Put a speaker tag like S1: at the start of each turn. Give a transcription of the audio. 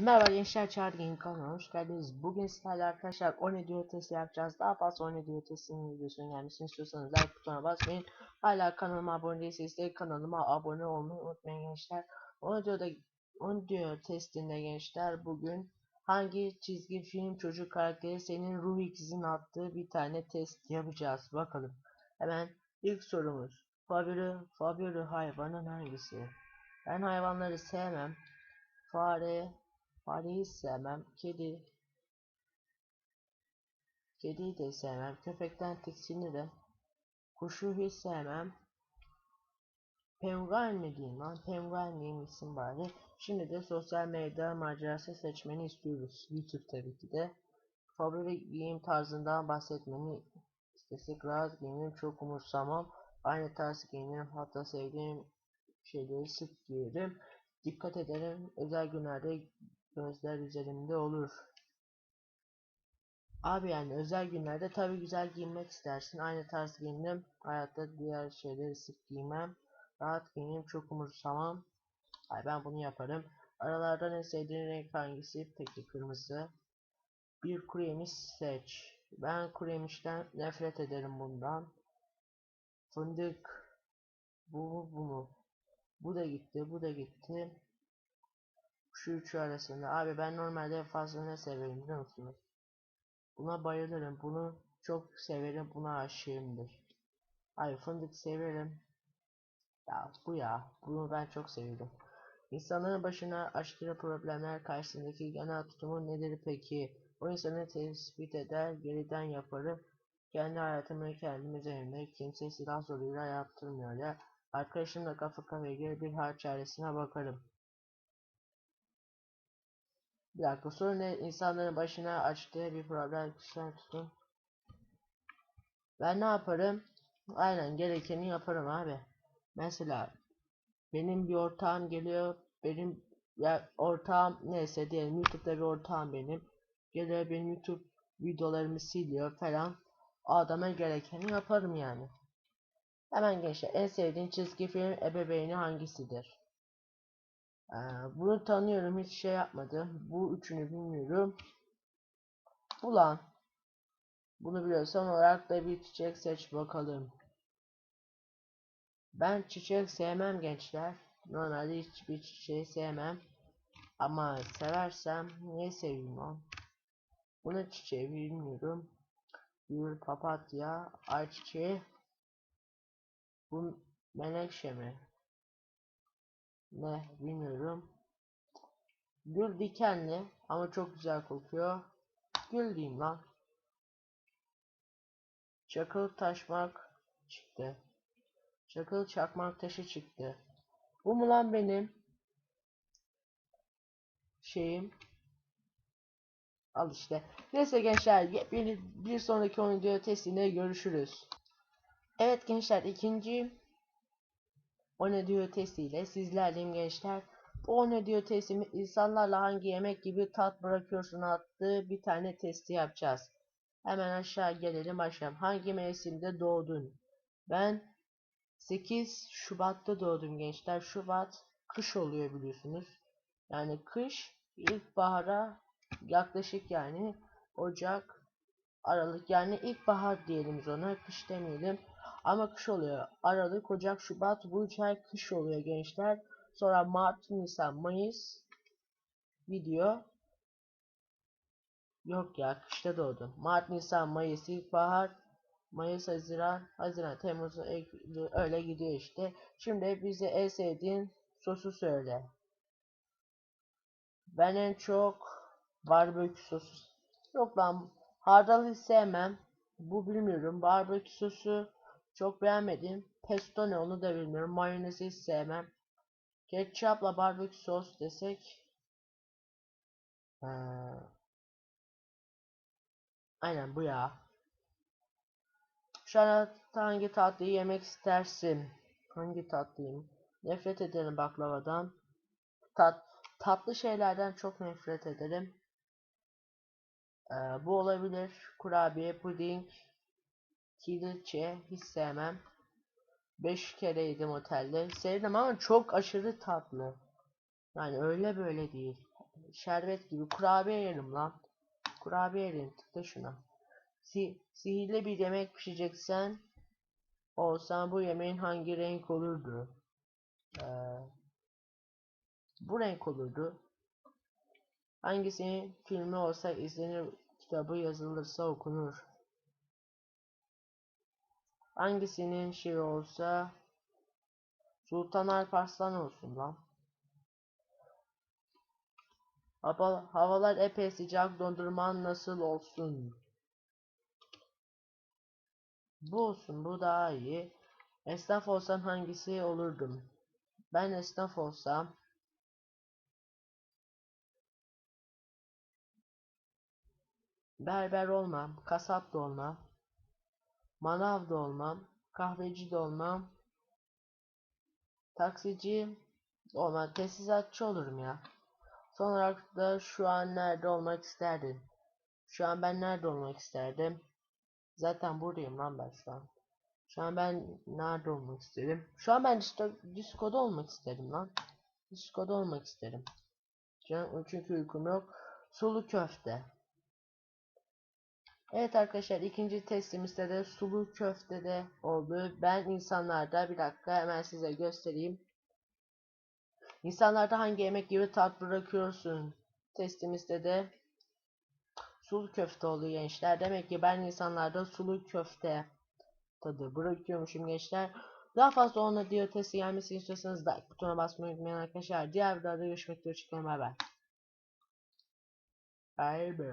S1: Merhaba gençler Çağrı kanalına hoş geldiniz. Bugün sizlerle arkadaşlar 10 diyor testi yapacağız. Daha fazla 10 diyor testinin videosunun gelmesini istiyorsanız like butonuna basmayın. Hala kanalıma abone değilseniz de kanalıma abone olmayı unutmayın gençler. 10 diyor da 10 diyor testinde gençler bugün hangi çizgi film çocuk karakteri senin ruh ikizin attığı bir tane test yapacağız. Bakalım. Hemen ilk sorumuz. Favori, favori hayvanın hangisi? Ben hayvanları sevmem. Fare, fareyi sevmem. Kedi, kediyi de sevmem. Köpekten tiksinirim. Kuşu hiç sevmem. Penguen mi diyeyim lan? Penguen diyeyim isim bari. Şimdi de sosyal medya macerası seçmeni istiyoruz. YouTube tabii ki de. Favori giyim tarzından bahsetmeni istesek rahat giyinirim çok umursamam. Aynı tarz giyinirim hatta sevdiğim şeyleri sık giyerim. Dikkat ederim özel günlerde gözler üzerimde olur. Abi yani özel günlerde tabi güzel giyinmek istersin. Aynı tarz giyinirim. Hayatta diğer şeyleri sık giymem. Rahat giyinirim çok umursamam. Ay ben bunu yaparım. Aralardan en sevdiğin renk hangisi? Peki kırmızı. Bir kuru yemiş seç. Ben kuru yemişten nefret ederim bundan. Fındık. Bu mu bu mu? Bu da gitti, bu da gitti. Şu üçü arasında. Abi ben normalde fazla ne severim biliyor musunuz? Buna bayılırım. Bunu çok severim. Buna aşığımdır. Abi fındık severim. Ya bu ya. Bunu ben çok seviyorum. İnsanların başına açtığı problemler karşısındaki genel tutumu nedir peki? O insanı tespit eder, geriden yaparım. Kendi hayatımı kendim üzerimde kimse silah zoruyla yaptırmıyor ya. Arkadaşımla kafa kafaya gelir bir hal çaresine bakarım. Bir dakika sorun ne? İnsanların başına açtığı bir problem kişiler tutun. Ben ne yaparım? Aynen gerekeni yaparım abi. Mesela benim bir ortağım geliyor. Benim ya ortağım neyse diyelim YouTube'da bir ortağım benim. Geliyor benim YouTube videolarımı siliyor falan. Adama gerekeni yaparım yani. Hemen gençler en sevdiğin çizgi film ebeveyni hangisidir? Ee, bunu tanıyorum hiç şey yapmadım. Bu üçünü bilmiyorum. Ulan. Bunu biliyorsan olarak da bir çiçek seç bakalım. Ben çiçek sevmem gençler. Normalde hiçbir çiçeği sevmem. Ama seversem niye seveyim o? Bunu çiçeği bilmiyorum. Bir papatya, ayçiçeği. Bu menekşe mi? Ne bilmiyorum. Gül dikenli ama çok güzel kokuyor. Gül diyeyim lan. Çakıl taşmak çıktı. Çakıl çakmak taşı çıktı. Bu mu lan benim şeyim? Al işte. Neyse gençler bir, bir sonraki oyun video testinde görüşürüz. Evet gençler ikinci o testiyle sizlerleyim gençler. O ne testimi insanlarla hangi yemek gibi tat bırakıyorsun attığı bir tane testi yapacağız. Hemen aşağı gelelim aşağı. Hangi mevsimde doğdun? Ben 8 Şubat'ta doğdum gençler. Şubat kış oluyor biliyorsunuz. Yani kış ilkbahara yaklaşık yani Ocak Aralık yani ilkbahar diyelim ona kış demeyelim. Ama kış oluyor. Aralık, Ocak, Şubat bu üç ay kış oluyor gençler. Sonra Mart, Nisan, Mayıs video. Yok ya kışta doğdum. Mart, Nisan, Mayıs, ilkbahar, Mayıs, Haziran, Haziran, Temmuz, öyle gidiyor işte. Şimdi bize en sevdiğin sosu söyle. Ben en çok barbekü sosu. Yok lan hardal hiç sevmem. Bu bilmiyorum. Barbekü sosu çok beğenmedim. Pesto ne onu da bilmiyorum. Mayonezi hiç sevmem. Ketçapla barbekü sos desek. Ee, aynen bu ya. Şu an hangi tatlıyı yemek istersin? Hangi tatlıyım? Nefret ederim baklavadan. Tat, tatlı şeylerden çok nefret ederim. Ee, bu olabilir. Kurabiye, puding, Kiliçe hiç sevmem. 5 kere yedim otelde. Sevdim ama çok aşırı tatlı. Yani öyle böyle değil. şerbet gibi kurabiye yerim lan. Kurabiye yerim tıkla şuna. Si sihirli bir yemek pişireceksen olsan bu yemeğin hangi renk olurdu? Ee, bu renk olurdu. Hangisinin filmi olsa izlenir, kitabı yazılırsa okunur. Hangisinin şey olsa Sultan Alparslan olsun lan. Hava, havalar epey sıcak dondurman nasıl olsun? Bu olsun bu daha iyi. Esnaf olsan hangisi olurdum? Ben esnaf olsam berber olmam, kasap da olmam, manav da olmam, kahveci de olmam, taksici olmam, tesisatçı olurum ya. Son olarak da şu an nerede olmak isterdin? Şu an ben nerede olmak isterdim? Zaten buradayım lan ben şu an. Şu an ben nerede olmak isterim? Şu an ben disko, diskoda olmak isterim lan. Diskoda olmak isterim. Çünkü uykum yok. Sulu köfte. Evet arkadaşlar ikinci testimizde de sulu köfte de oldu. Ben insanlarda bir dakika hemen size göstereyim. İnsanlarda hangi yemek gibi tat bırakıyorsun? Testimizde de sulu köfte oldu gençler. Demek ki ben insanlarda sulu köfte tadı bırakıyormuşum gençler. Daha fazla ona diyor testi gelmesini istiyorsanız like butonuna basmayı unutmayın arkadaşlar. Diğer videoda görüşmek üzere. Bay bay. Bay bay.